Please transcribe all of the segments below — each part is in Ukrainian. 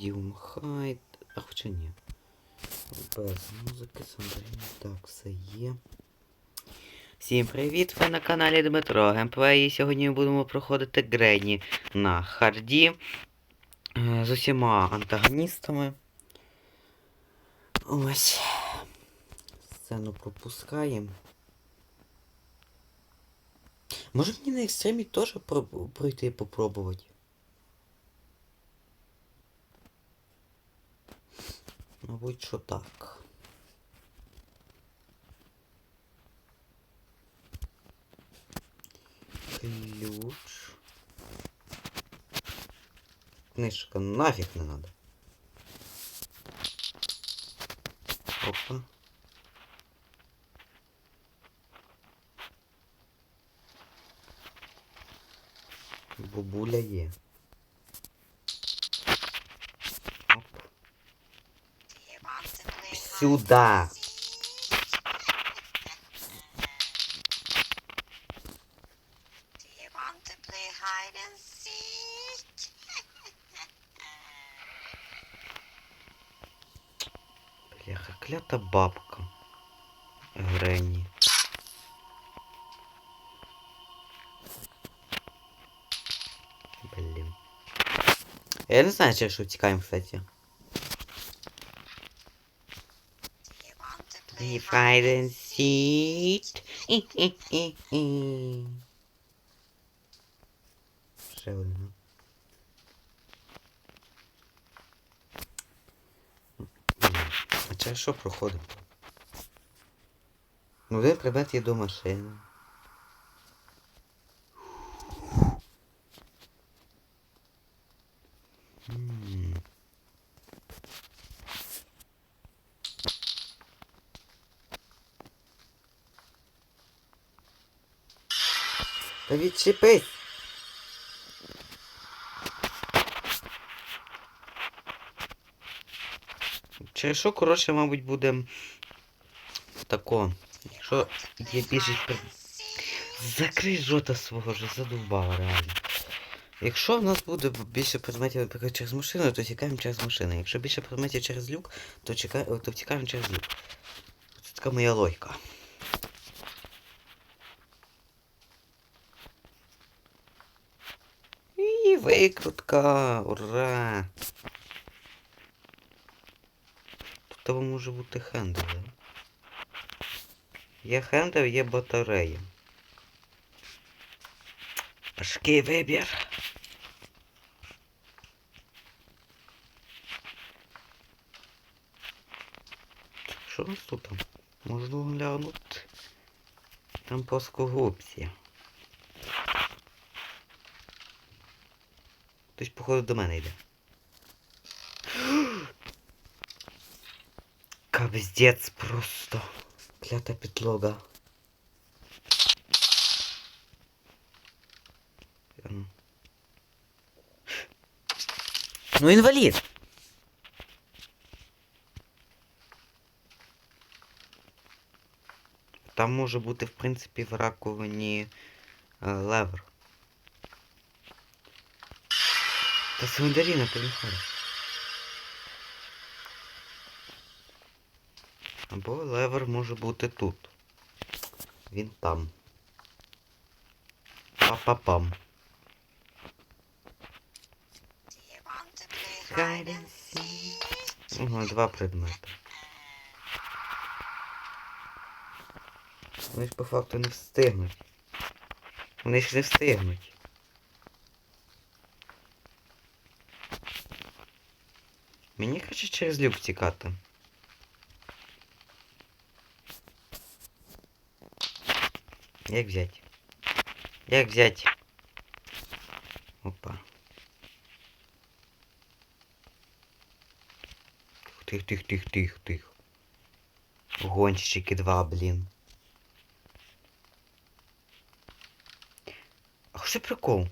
Medium High. А хоча ні. Без музики, Сандрина. Так, все є. Всім привіт! Ви на каналі Дмитро Геймплей. І сьогодні ми будемо проходити Грені на харді е, з усіма антагоністами. Ось. Сцену пропускаємо. Може мені на екстремі теж пройти і попробувати? Мабуть, що так. Ключ. Книжка нафіг не надо. Опа. Бабуля є. seek? Бляха, клята бабка. Гренні. Блін. Я не знаю, чи що втікаємо, кстати. Hide hide and. Хі-хі-хі-хі. Ще одна. А через що проходимо? Ну, де предмет є до машини. Та відчепись! Через що, коротше, мабуть, буде тако. Якщо є більше... Закрий рота свого вже задовбала реально. Якщо в нас буде більше предметів, наприклад, через машину, то тікаємо через машину. Якщо більше предметів через люк, то, чекай... то втікаємо через люк. Це така моя логіка. І викрутка! Ура! Тут тебе може бути хендл, да? Є хендл, є батарея. Важкий вибір. Що у нас тут? Можна глянути. Там плоскогубці. Хтось, походу, до мене йде. Капздець просто. Клята підлога. Ем. Ну, інвалід! Там може бути, в принципі, в раковині е, левер. Та Свиндаріна поїхали. Або левер може бути тут. Він там. Па-па-пам. Ага, два предмети. Вони ж по факту не встигнуть. Вони ж не встигнуть. Мені хоче через люк втікати. Як взять? Як взять? Опа. Тих, тих, тих, тих, тих. Гонщики два, блін. А що прикол?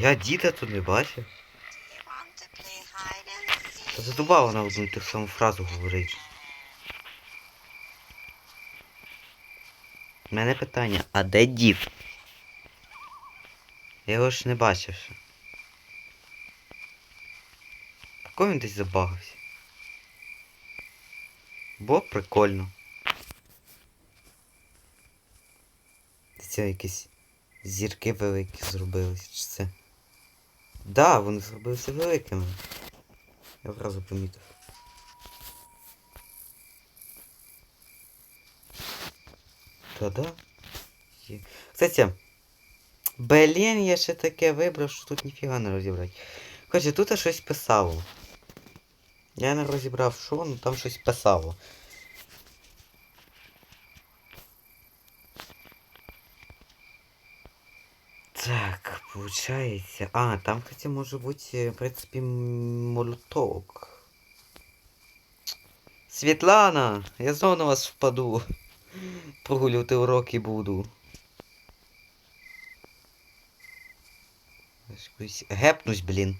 Я діда тут не бачив. Do you want to play hide and seek? Та задубала на одну і ту саму фразу говорить. У мене питання, а де дід? Я його ж не бачив. Поки він десь забагався. Бо прикольно. Це якісь зірки великі зробились, чи це? Да, вони зробилися великими. Я одразу помітив. Та-да. Кстати, блін, я ще таке вибрав, що тут ніфіга не розібрати. Короче, тут щось писало. Я не розібрав що, ну там щось писало. Так, получается. А, там, кстати, может быть, э, в принципе, молоток. Світлана, я знову на вас впаду. Прогулювати уроки буду. Гепнусь, блін.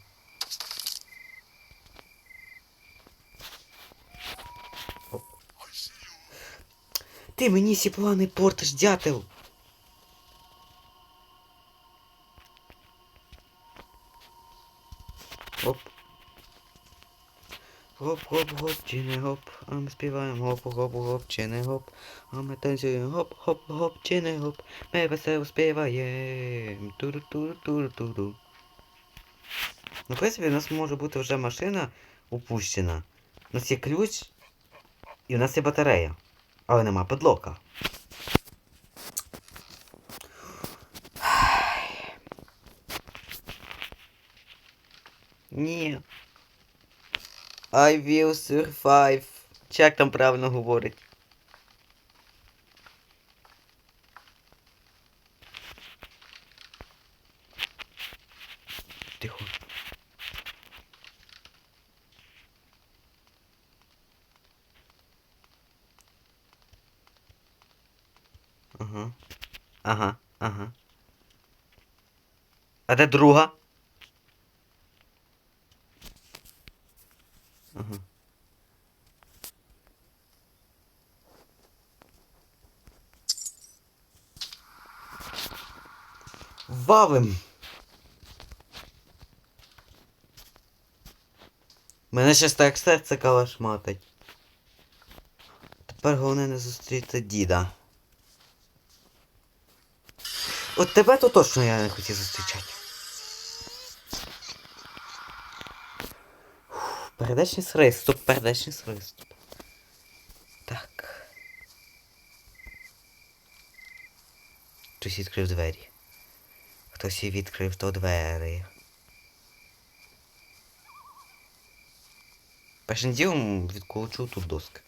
Ти мені всі плани портиш, дятел. Гоп, гоп, гоп, чи не гоп, а ми співаємо гоп, гоп, гоп, чи не гоп, а ми танцюємо гоп, гоп, гоп, чи не гоп, ми весело співаємо. Туру, туру, туру, туру. Ну, в принципі, у нас може бути вже машина упущена. У нас є ключ і у нас є батарея. Але нема подлока. Ні. I will survive. Чи як там правильно говорить? Тихо. Ага. Ага, ага. А де друга? Ага. Валим! Мене щас так серце калашматить. Тепер головне не зустріти діда. От тебе то точно я не хотів зустрічати. Передачний сриступ, передачний сриступ. Так. Хтось відкрив двері. Хтось відкрив то двері. Першим ділом відколочу тут доски.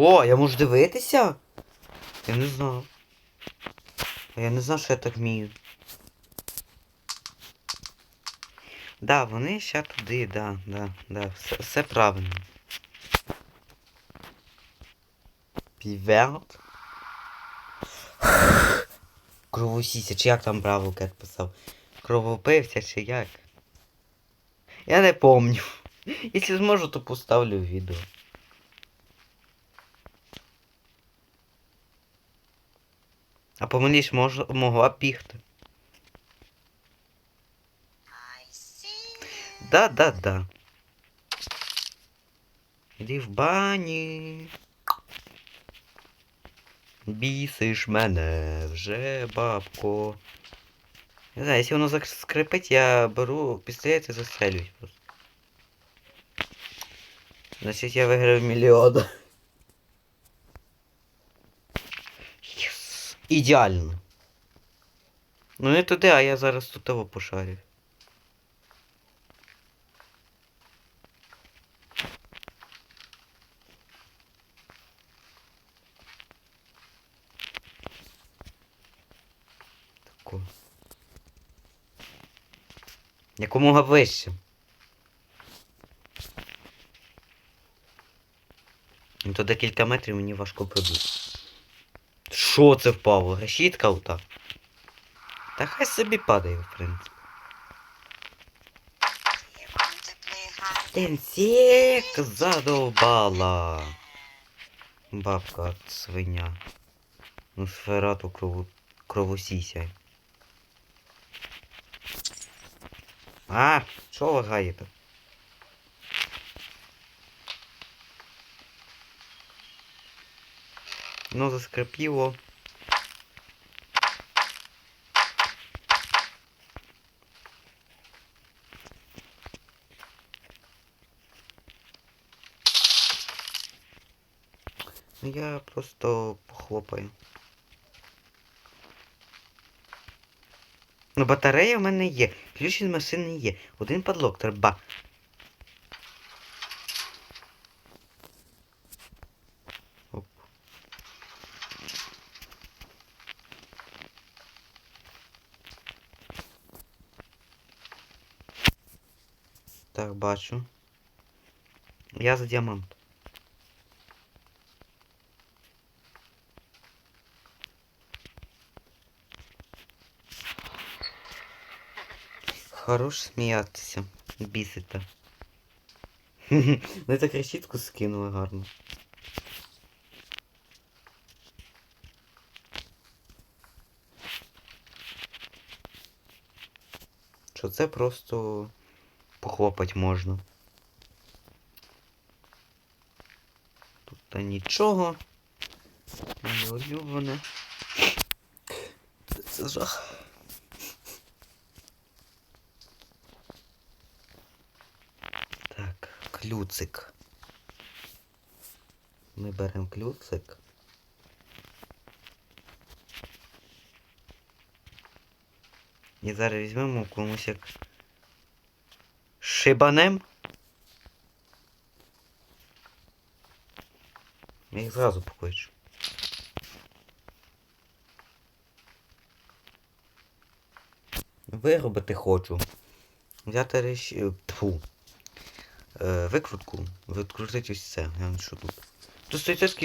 О! Я можу дивитися? Я не знав. Я не знав, що я так вмію. Да, вони ще туди, да, да, да. Все, все правильно. Піверт. Кровосіся, чи як там правил кет писав? Кровопивця чи як? Я не помню. Якщо зможу, то поставлю відео. А по мені ж мож, могла бігти. I see. Да, да, да. Іди в бані. Бісиш мене вже, бабко. Не знаю, якщо воно скрипить, я беру пістолет і застрелююсь просто. Значить я виграв мільйон. Ідеально. Ну не туди, а я зараз тут того пошарю. Таку. Якомога вище. Ну, То декілька метрів мені важко пробити. Що це впало? Решітка ота. Та хай собі падає, в принципі. Тенсік задовбала. Бабка свиня. Ну сферату крову... кровосіся. А, що лагаєте? Ну заскрипіло. Я просто похлопаю. Ну, батарея в мене є. Ключ від машини є. Один падлок треба. Оп. Так, бачу. Я за діамант. Хорош сміятися. Бісите. Ви так решітку скинули гарно. Що це просто похлопать можна. Тут та нічого. Моє улюблене. Це жах. Так, клюцик. Ми беремо клюцик. І зараз візьмемо комусь як шибанем. Я їх зразу покличу. Виробити хочу. Взяти речі. Тфу. Е, викрутку. Відкрутити ось це. Глянь, що тут. Тут стоїть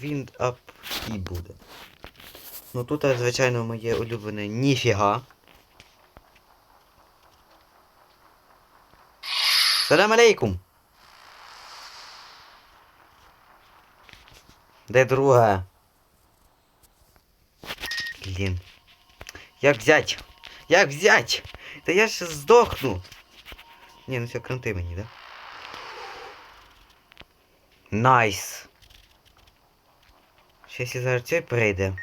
він ап і буде. Ну тут, звичайно, моє улюблене ніфіга. Салам алейкум! Де друга? Блін. Як взять? Як взять? Та я ще здохну. Ні, ну все, кранти мені, да? Найс. Щас я зараз цей прийде.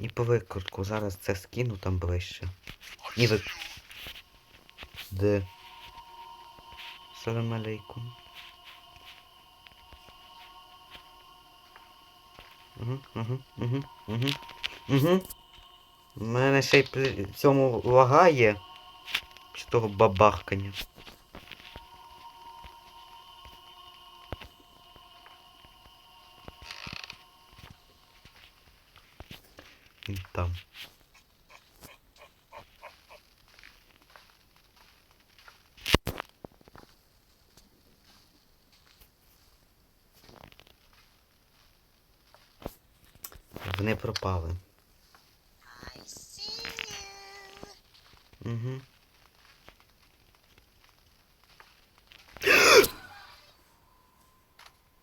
І по викрутку зараз це скину там ближче. Ні, ви... Де? Салам алейкум. Угу, угу, угу, угу. У мене ще й при цьому лагає. З того бабахкання. Він Там. Вони пропали. I see you. Угу.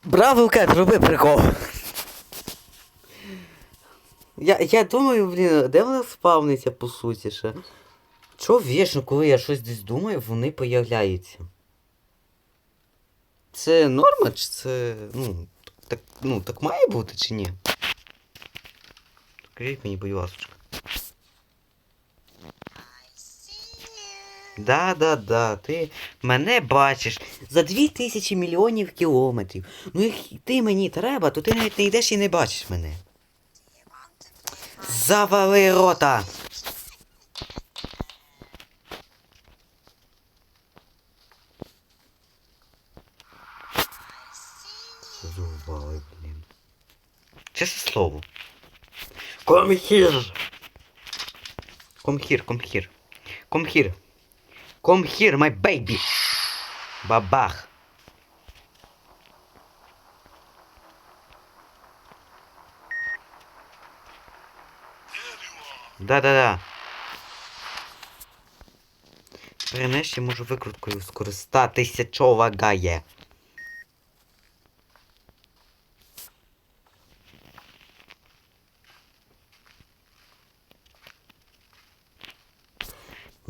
Браво, Кет, роби прикол. Я, я думаю, блін, де вона спавниться по суті ще? Чого вічно, коли я щось десь думаю, вони появляються? Це норма, чи це. ну, так, ну, так має бути чи ні? Скажіть мені, будь ласка. I see. Да, да, да, ти мене бачиш за дві тисячі мільйонів кілометрів. Ну як ти мені треба, то ти навіть не йдеш і не бачиш мене. Завали рота! Задовбали, блін. Чесне слово. Come here! Come here, come here. Come here. Come here, my baby. Бабах. Да-да-да. Нарешті можу викруткою скористатися, чого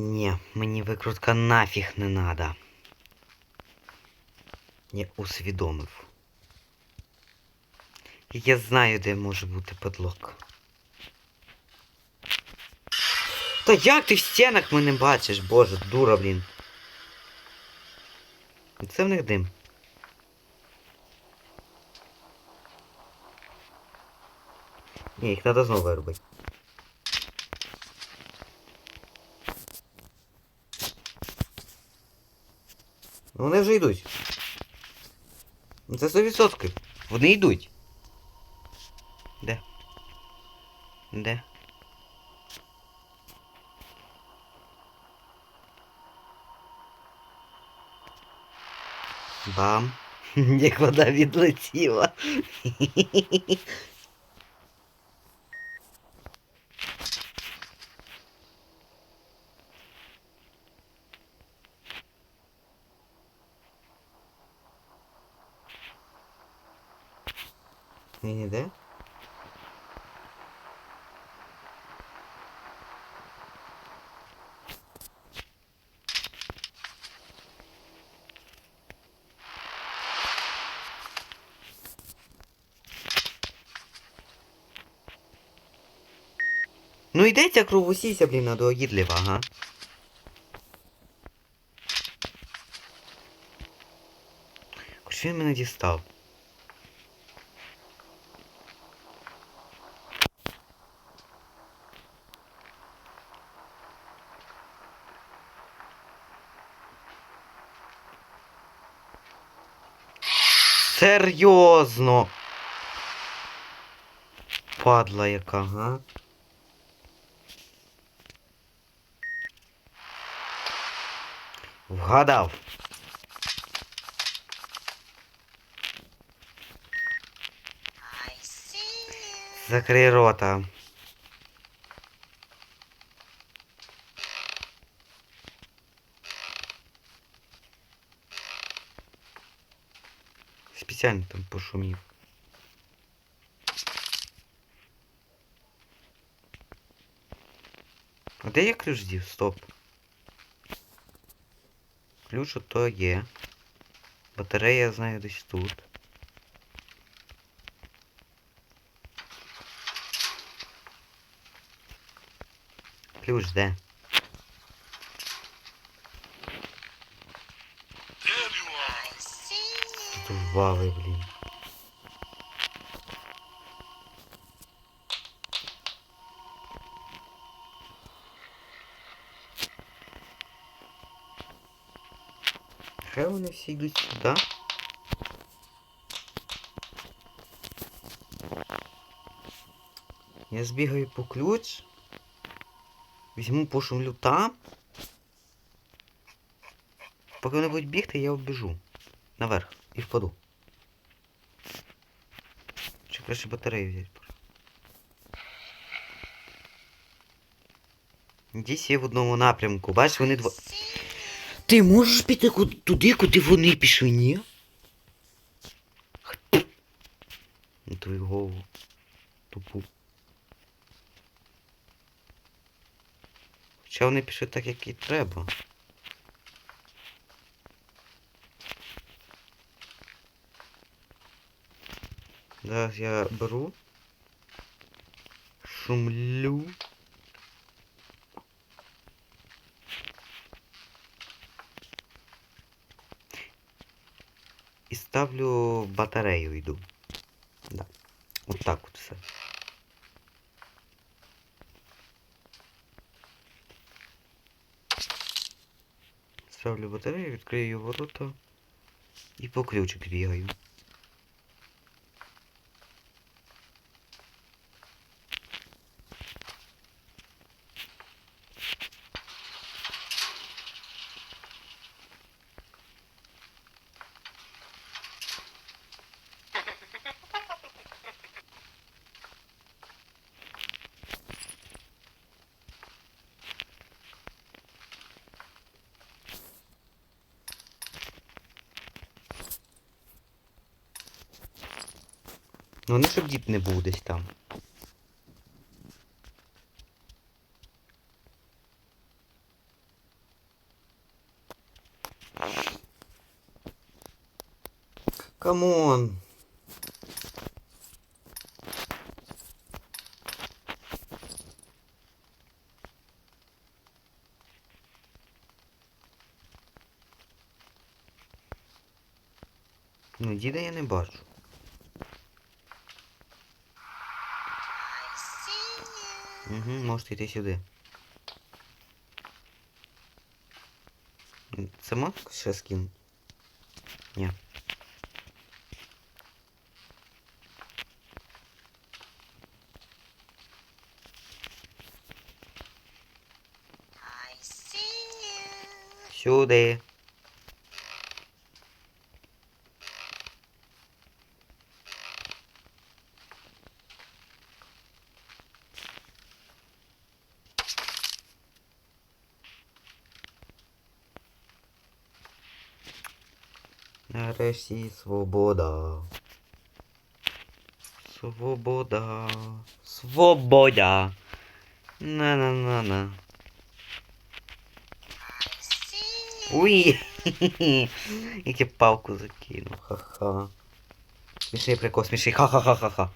Ні, мені викрутка нафіг не надо. Я усвідомив. Я знаю, де може бути подлог. Та як ти в стінах мене бачиш, боже, дура, блін. Це в них дим. Ні, їх треба знову виробити. Ну вони вже йдуть. Ну, Це 100%. Вони йдуть. Де? Де? Бам. Як вода відлетіла. Він іде? Ну йдеться кровосіся, блін, надоїдлива, ага. Хоч він мене дістав. Серйозно. Падла яка, га? Вгадав. Закрий рота. Спеціально там пошумів. А де я ключ дів? Стоп. Ключ ото є. Батарея я знаю десь тут. Ключ де? See блін. Хай вони всі йдуть сюди. Я збігаю по ключ. Візьму пошумлю там. Поки вони будуть бігти, я обіжу. Наверх і впаду. Чи краще батарею взяти? Десь є в одному напрямку. Бачиш, вони дво. Ти можеш піти туди, куди вони пішли, ні? На твою голову. Тупу. Хоча вони пішли так, як і треба. Зараз я беру. Шумлю. Ставлю батарею йду. Да. От так от все. Ставлю батарею, відкрию ворота і по ключик бігаю. Ну не щоб дід не був десь там. Камон. Ну, діда я не бачу. Угу, можете йти сюди. Це можна ще скинути? Ні. Сюди. Нарешті свобода. Свобода. Свобода. На-на-на-на. Уй! Як я палку закинув, ха-ха. Смішний прикол, смішний, ха-ха-ха-ха-ха.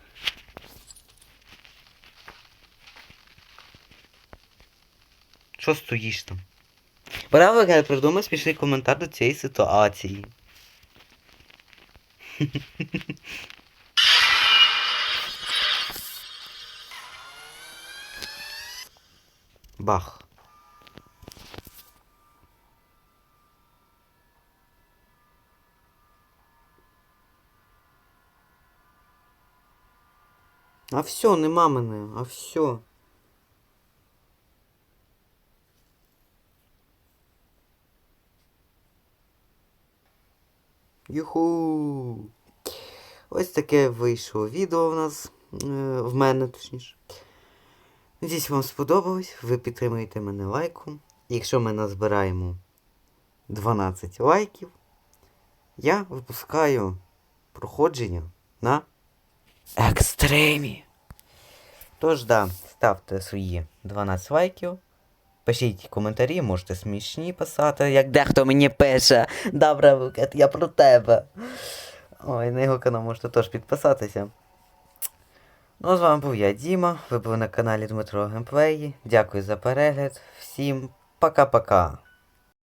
Що стоїш там? Браво, придумай смішний коментар до цієї ситуації. Бах. А все, нема мене, а все. Юху. Ось таке вийшло відео в нас, е, в мене точніше. Надіюсь, вам сподобалось. Ви підтримуєте мене лайком. Якщо ми назбираємо 12 лайків, я випускаю проходження на екстремі. Тож, да, ставте свої 12 лайків. Пишіть коментарі, можете смішні писати, як дехто мені пише. Добре, Букет, я про тебе. Ой, на його канал можете теж підписатися. Ну, з вами був я, Діма. Ви були на каналі Дмитро Геймплеї. Дякую за перегляд. Всім пока-пока.